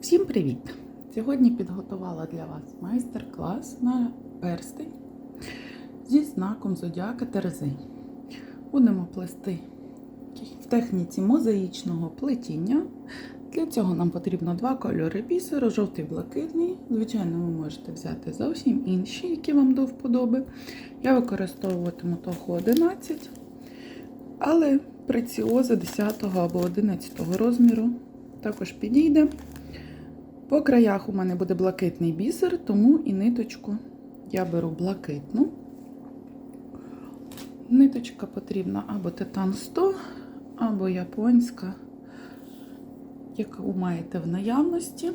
Всім привіт! Сьогодні підготувала для вас майстер-клас на перстень зі знаком зодіака Терези. Будемо плести в техніці мозаїчного плетіння. Для цього нам потрібно два кольори бісеру, жовтий блакитний. Звичайно, ви можете взяти зовсім інші, які вам до вподоби. Я використовуватиму того 11, але преціоза 10 або 11 розміру також підійде. По краях у мене буде блакитний бісер, тому і ниточку я беру блакитну. Ниточка потрібна або титан 100, або японська, яку маєте в наявності.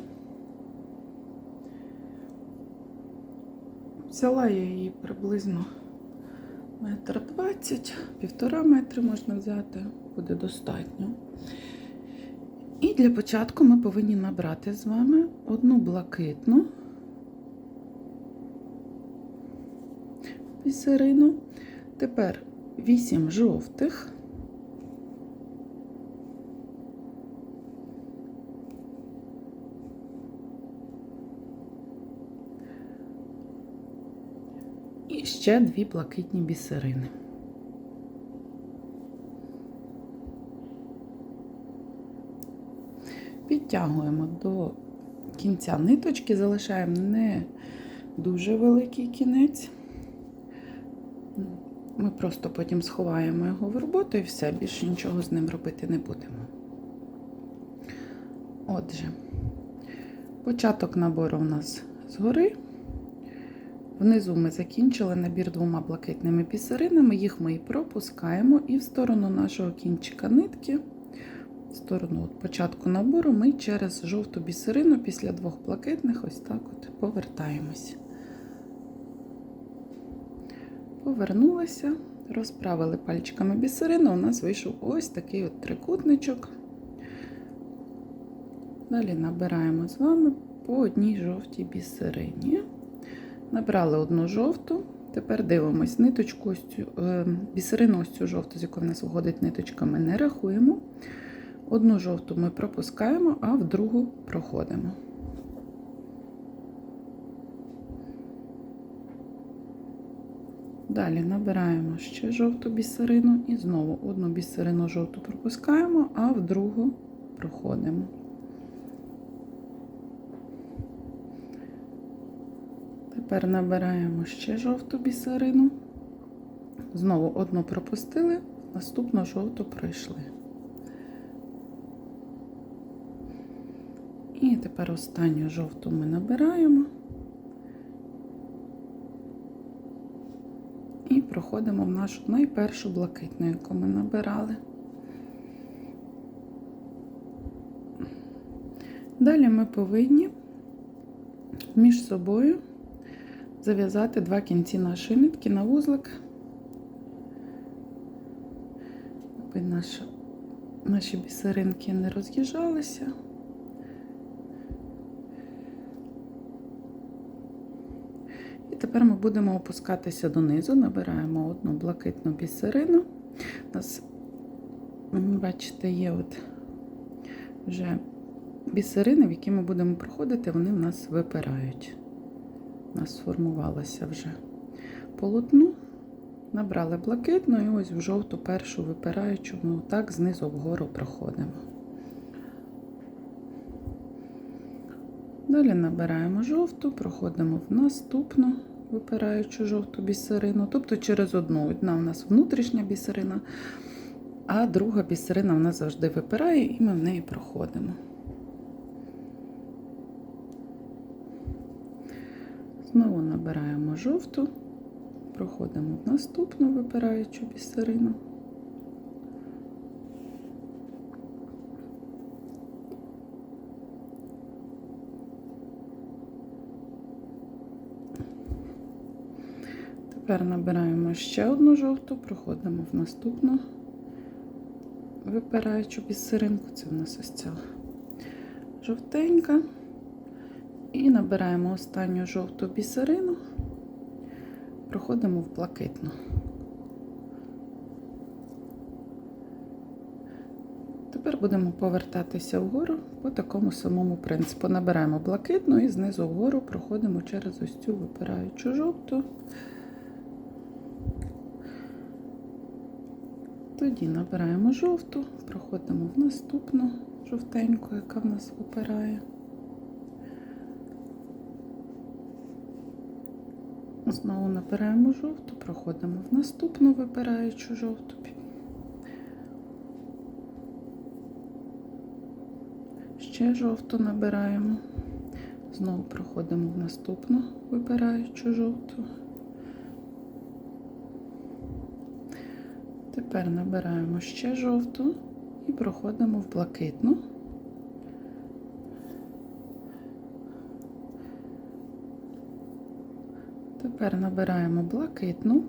Взяла я її приблизно метр двадцять, півтора метри можна взяти, буде достатньо. І для початку ми повинні набрати з вами одну блакитну бісерину, тепер 8 жовтих. І ще дві блакитні бісерини. Підтягуємо до кінця ниточки, залишаємо не дуже великий кінець. Ми просто потім сховаємо його в роботу і все, більше нічого з ним робити не будемо. Отже, початок набору у нас згори. Внизу ми закінчили набір двома блакитними бісеринами, їх ми і пропускаємо, і в сторону нашого кінчика нитки сторону от початку набору ми через жовту бісерину після двох блакитних ось так от повертаємось. Повернулися, розправили пальчиками бісерину, у нас вийшов ось такий от трикутничок. Далі набираємо з вами по одній жовтій бісерині. Набрали одну жовту, тепер дивимось ниточку, ось цю, е, бісерину ось цю жовту, з якої в нас виходить ниточка, ми не рахуємо. Одну жовту ми пропускаємо, а в другу проходимо. Далі набираємо ще жовту бісерину і знову одну бісерину жовту пропускаємо, а в другу проходимо. Тепер набираємо ще жовту бісерину. Знову одну пропустили, наступну жовту пройшли. І тепер останню жовту ми набираємо і проходимо в нашу найпершу блакитну, яку ми набирали. Далі ми повинні між собою зав'язати два кінці нашої нитки на вузлик, аби наші, бісеринки не роз'їжджалися. Тепер ми будемо опускатися донизу, набираємо одну блакитну бісерину. У нас, бачите, є от вже бісерини, в які ми будемо проходити, вони в нас випирають. У нас сформувалося вже полотно. Набрали блакитну і ось в жовту першу випираючу, ми отак знизу вгору проходимо. Далі набираємо жовту, проходимо в наступну випираючу жовту бісерину, тобто через одну. Одна у нас внутрішня бісерина, а друга бісерина в нас завжди випирає, і ми в неї проходимо. Знову набираємо жовту, проходимо в наступну випираючу бісерину. Тепер набираємо ще одну жовту, проходимо в наступну випираючу бісеринку, це в нас ось ця жовтенька. І набираємо останню жовту бісерину, проходимо в блакитну. Тепер будемо повертатися вгору по такому самому принципу. Набираємо блакитну і знизу вгору проходимо через ось цю випираючу жовту. Тоді набираємо жовту, проходимо в наступну жовтеньку, яка в нас випирає. Знову набираємо жовту, проходимо в наступну випираючу жовту. Ще жовту набираємо. Знову проходимо в наступну вибираючу жовту. Тепер набираємо ще жовту і проходимо в блакитну. Тепер набираємо блакитну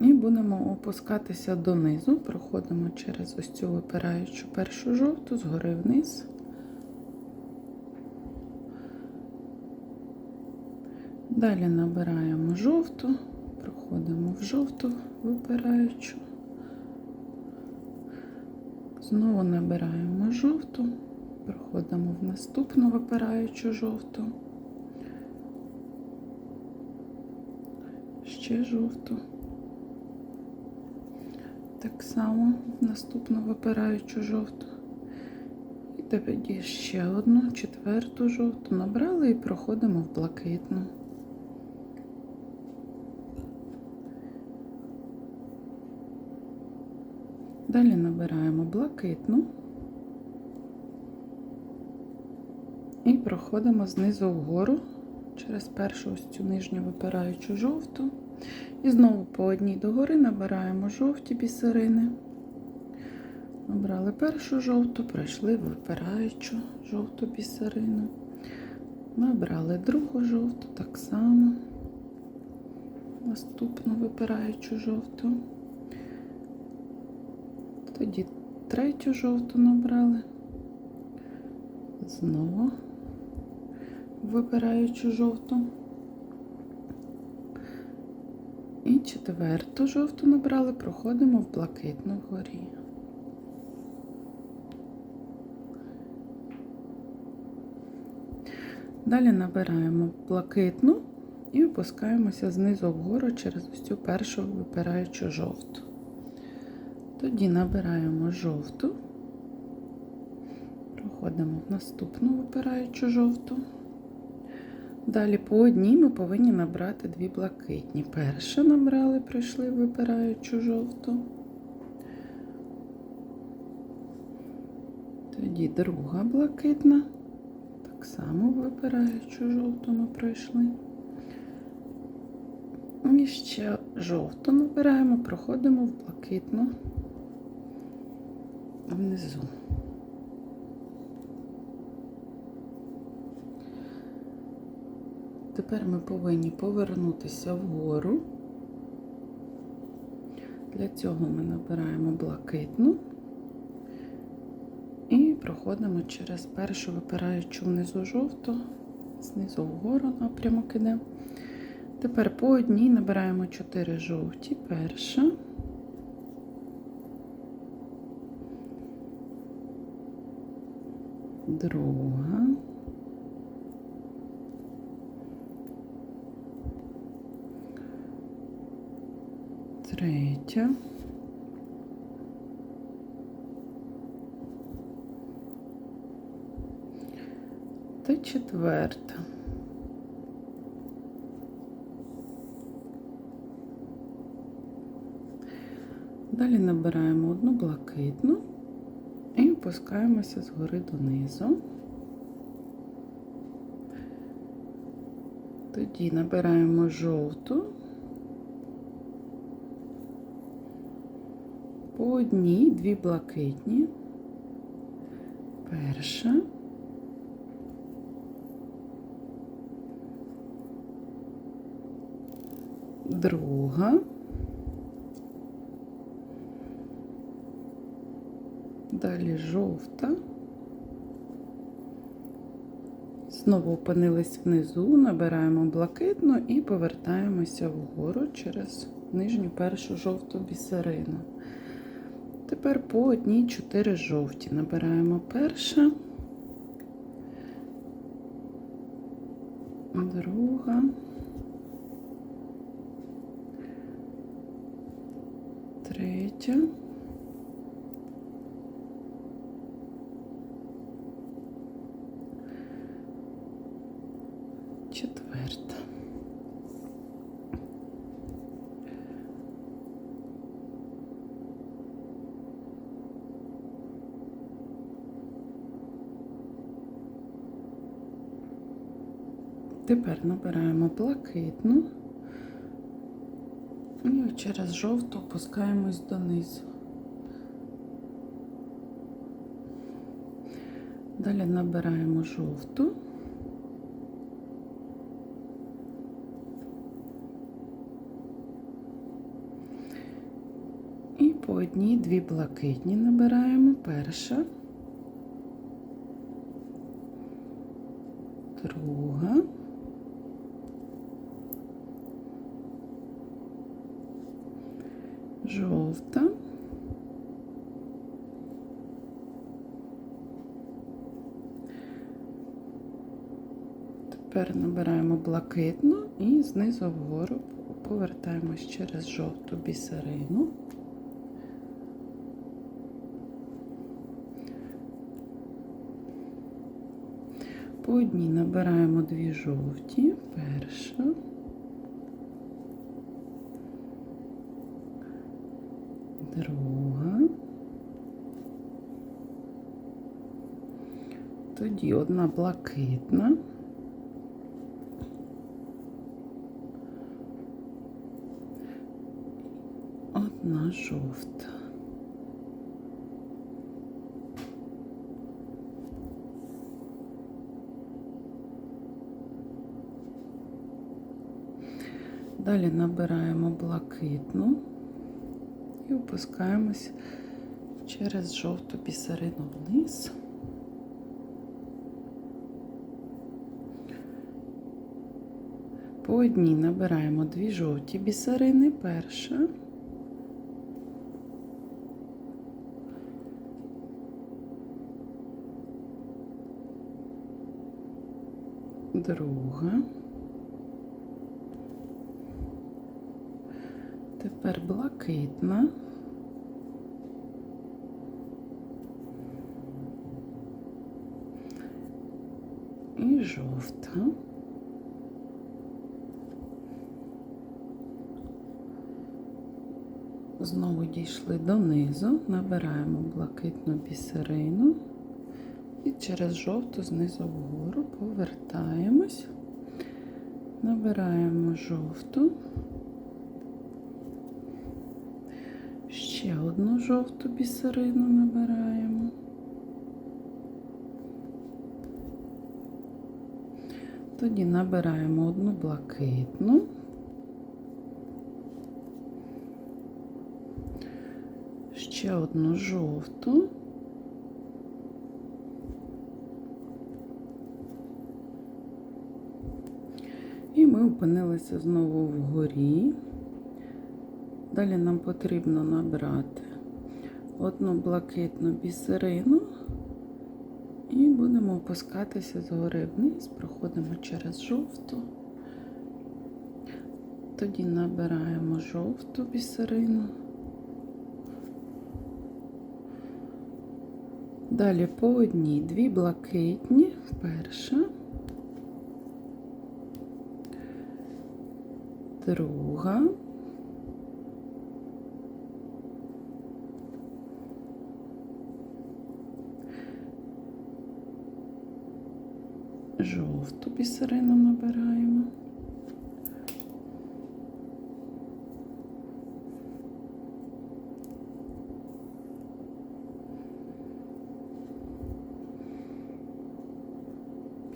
і будемо опускатися донизу, проходимо через ось цю випираючу першу жовту, згори вниз. Далі набираємо жовту, проходимо в жовту випираючу. Знову набираємо жовту, проходимо в наступну випираючу жовту. Ще жовту. Так само в наступну випираючу жовту. І тоді ще одну, четверту жовту набрали і проходимо в блакитну. Далі набираємо блакитну і проходимо знизу вгору через першу ось цю нижню випираючу жовту. І знову по одній догори набираємо жовті бісерини. Набрали першу жовту, пройшли випираючу жовту бісерину. Набрали другу жовту, так само. Наступну випираючу жовту. Тоді третю жовту набрали. Знову вибираючу жовту. І четверту жовту набрали, проходимо в блакитну вгорі. Далі набираємо блакитну і опускаємося знизу вгору через ось цю першу випираючу жовту. Тоді набираємо жовту, проходимо в наступну випираючу жовту. Далі по одній ми повинні набрати дві блакитні. Перша набрали, пройшли випираючу жовту. Тоді друга блакитна. Так само випираючу жовту ми пройшли. І ще жовту набираємо, проходимо в блакитну внизу. Тепер ми повинні повернутися вгору. Для цього ми набираємо блакитну і проходимо через першу випираючу внизу жовту, знизу вгору напрямок іде. Тепер по одній набираємо 4 жовті, перша. Друга. Третя. Та четверта. Далі набираємо одну блакитну і Опускаємося згори донизу. Тоді набираємо жовту. По одній, дві блакитні. Перша. Друга. Далі жовта. Знову опинились внизу, набираємо блакитну і повертаємося вгору через нижню першу жовту бісерину. Тепер по одній 4 жовті. Набираємо перша, друга, третя. Четверта. Тепер набираємо блакитну і через жовту опускаємось донизу. Далі набираємо жовту. І по одній дві блакитні набираємо. Перша, друга. Жовта. Тепер набираємо блакитну і знизу вгору повертаємось через жовту бісерину. По одній набираємо дві жовті. Перша. Друга. Тоді одна блакитна. Одна жовта. Далі набираємо блакитну і опускаємось через жовту бісерину вниз. По одній набираємо дві жовті бісерини. Перша. Друга. Тепер блакитна. І жовта. Знову дійшли донизу, набираємо блакитну бісерину і через жовту знизу вгору повертаємось, набираємо жовту. Ще одну жовту бісерину набираємо. Тоді набираємо одну блакитну. Ще одну жовту. І ми опинилися знову вгорі. Далі нам потрібно набрати одну блакитну бісерину і будемо опускатися згори вниз, проходимо через жовту. Тоді набираємо жовту бісерину. Далі по одній дві блакитні, перша, друга. Жовту бісерину набираємо.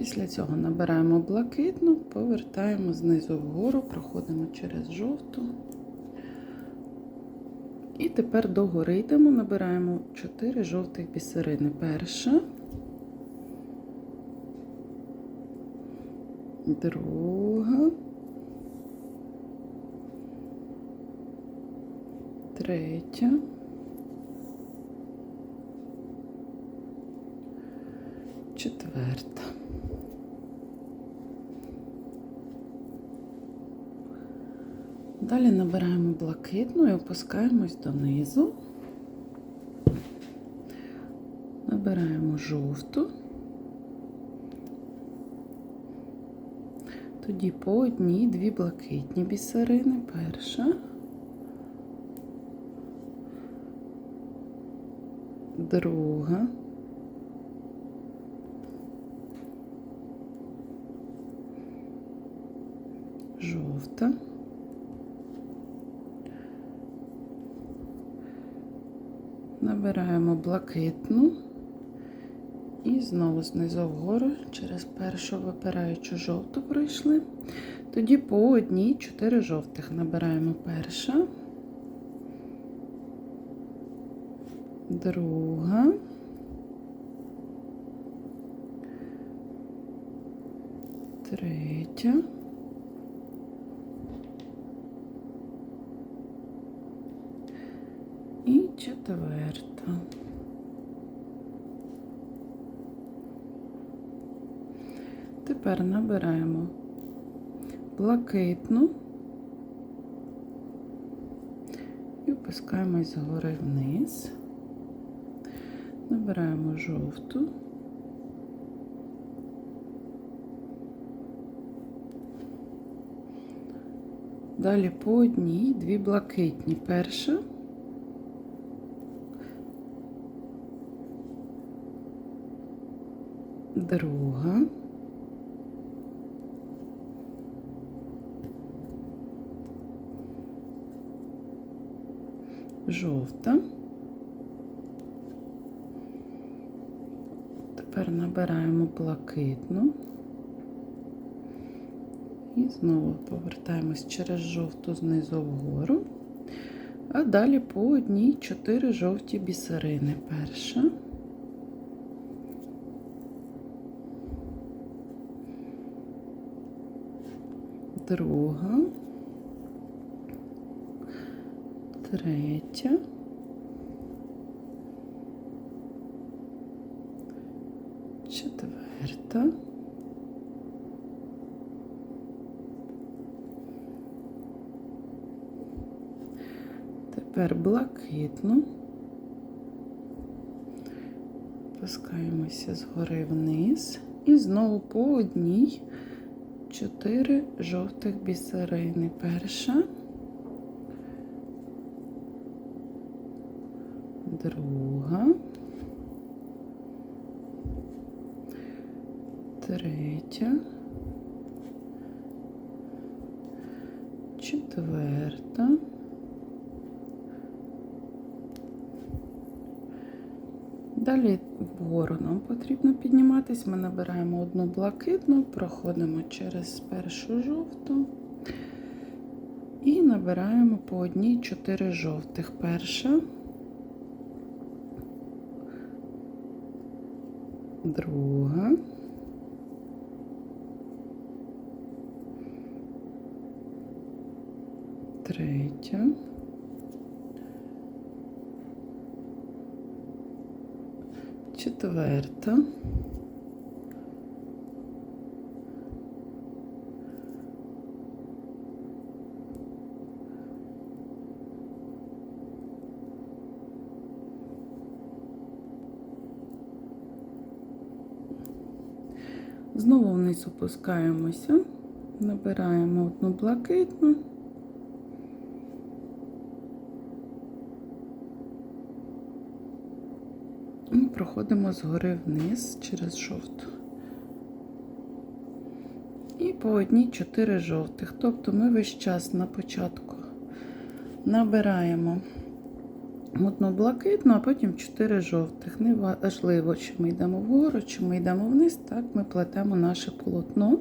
Після цього набираємо блакитну, повертаємо знизу вгору, проходимо через жовту. І тепер догори йдемо, набираємо 4 жовтих бісерини. Перша, друга, третя. Четверта. Далі набираємо блакитну і опускаємось донизу. Набираємо жовту. Тоді по одній дві блакитні бісерини. Перша. Друга. Жовта. Набираємо блакитну і знову знизу вгору через першу випираючу жовту пройшли. Тоді по одній чотири жовтих набираємо перша, друга, третя. І четверта. Тепер набираємо блакитну і опускаємось згори вниз. Набираємо жовту. Далі по одній, дві блакитні. Перша. Друга. Жовта. Тепер набираємо блакитну. І знову повертаємось через жовту знизу вгору. А далі по одній чотири жовті бісерини. Перша. Друга. Третя. Четверта. Тепер блакитну. Пускаємося згори вниз. І знову по одній чотири жовтих бісерини. Перша. Друга. Третя. Четверта. Далі вгору нам потрібно підніматись. Ми набираємо одну блакитну, проходимо через першу жовту і набираємо по одній чотири жовтих. Перша, друга, третя. Четверта. Знову вниз опускаємося, набираємо одну блакитну. І проходимо згори вниз через жовту. І по одній чотири жовтих. Тобто ми весь час на початку набираємо одну блакитну, а потім чотири жовтих. Не важливо, чи ми йдемо вгору, чи ми йдемо вниз, так ми плетемо наше полотно.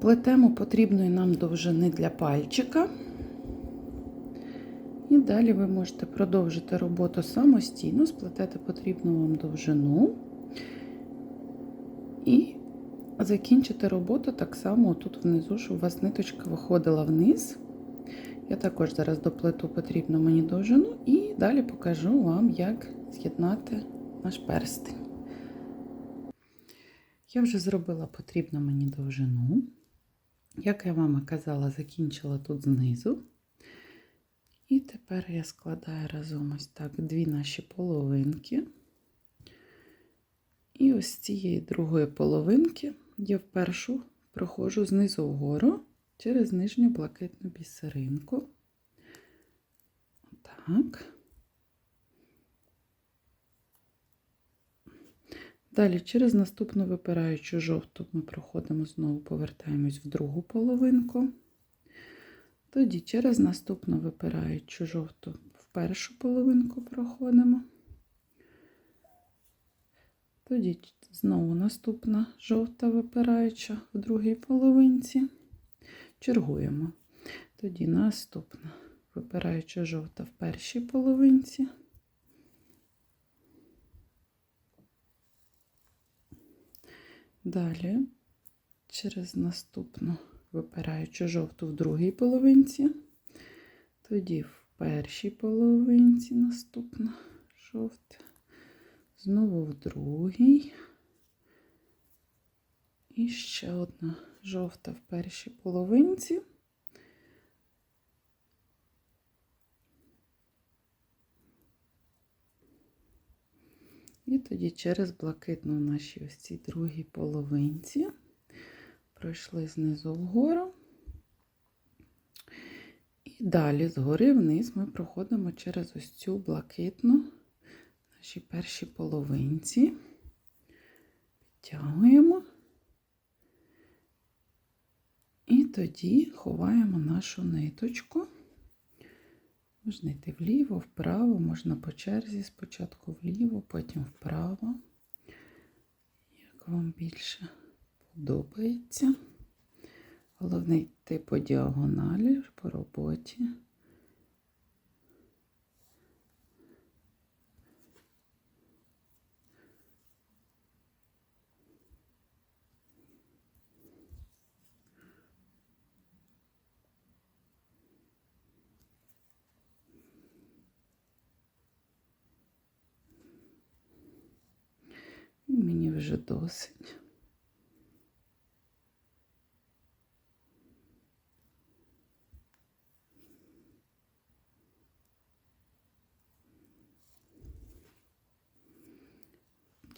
Плетемо потрібної нам довжини для пальчика. Далі ви можете продовжити роботу самостійно, сплетете потрібну вам довжину і закінчити роботу так само тут внизу, щоб у вас ниточка виходила вниз. Я також зараз доплету потрібну мені довжину і далі покажу вам, як з'єднати наш перстень. Я вже зробила потрібну мені довжину. Як я вам і казала, закінчила тут знизу. І тепер я складаю разом ось так дві наші половинки. І ось з цієї другої половинки я впершу проходжу знизу вгору через нижню блакитну бісеринку. Так. Далі через наступну випираючу жовту ми проходимо знову, повертаємось в другу половинку. Тоді через наступну випираючу жовту в першу половинку проходимо. Тоді знову наступна жовта випираюча в другій половинці. Чергуємо. Тоді наступна випираюча жовта в першій половинці. Далі через наступну випираючу жовту в другій половинці, тоді в першій половинці наступна жовта, знову в другій. І ще одна жовта в першій половинці. І тоді через блакитну в нашій ось цій другій половинці пройшли знизу вгору. І далі згори вниз ми проходимо через ось цю блакитну в нашій першій половинці. Підтягуємо. І тоді ховаємо нашу ниточку. Можна йти вліво, вправо, можна по черзі спочатку вліво, потім вправо. Як вам більше подобається. Головне йти по діагоналі по роботі. Мені вже досить.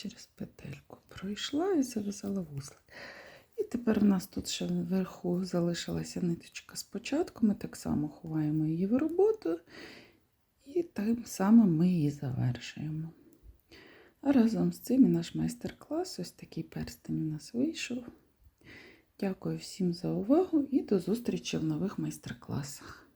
Через петельку пройшла і зав'язала вузлик. І тепер у нас тут ще вверху залишилася ниточка спочатку. Ми так само ховаємо її в роботу, і тим самим ми її завершуємо. А разом з цим і наш майстер-клас, ось такий перстень у нас вийшов. Дякую всім за увагу і до зустрічі в нових майстер-класах.